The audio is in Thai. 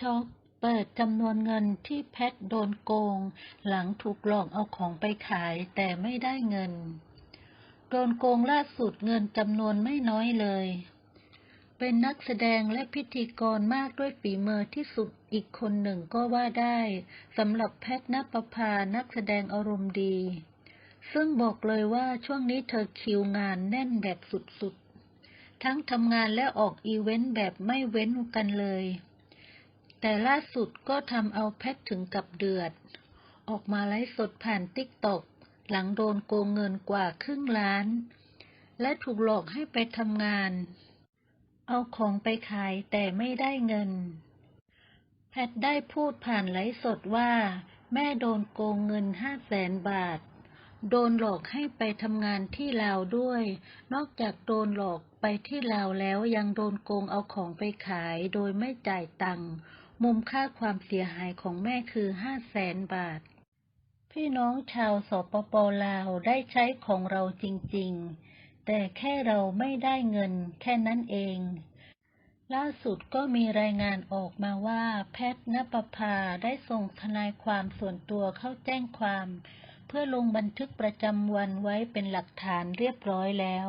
ช็อกเปิดจำนวนเงินที่แพทโดนโกง หลังถูกหลอกเอาของไปขายแต่ไม่ได้เงิน โดนโกงล่าสุดเงินจำนวนไม่น้อยเลย เป็นนักแสดงและพิธีกรมากด้วยฝีมือที่สุดอีกคนหนึ่งก็ว่าได้สำหรับแพทณปภานักแสดงอารมณ์ดี ซึ่งบอกเลยว่าช่วงนี้เธอคิวงานแน่นแบบสุดๆ ทั้งทำงานและออกอีเวนต์แบบไม่เว้นกันเลย แต่ล่าสุดก็ทำเอาแพทถึงกับเดือด ออกมาไลฟ์สดผ่านติ๊กตอกหลังโดนโกงเงินกว่าครึ่งล้าน และถูกหลอกให้ไปทำงาน เอาของไปขายแต่ไม่ได้เงิน แพทได้พูดผ่านไลฟ์สดว่า แม่โดนโกงเงินห้าแสนบาท โดนหลอกให้ไปทำงานที่ลาวด้วย นอกจากโดนหลอกไปที่ลาวแล้วยังโดนโกงเอาของไปขายโดยไม่จ่ายตังค์ มุมค่าความเสียหายของแม่คือห้าแสนบาท พี่น้องชาวสปปลาวได้ใช้ของเราจริง ๆ แต่แค่เราไม่ได้เงินแค่นั้นเอง ล่าสุดก็มีรายงานออกมาว่า แพทณปภาได้ส่งทนายความส่วนตัวเข้าแจ้งความ เพื่อลงบันทึกประจำวันไว้เป็นหลักฐานเรียบร้อยแล้ว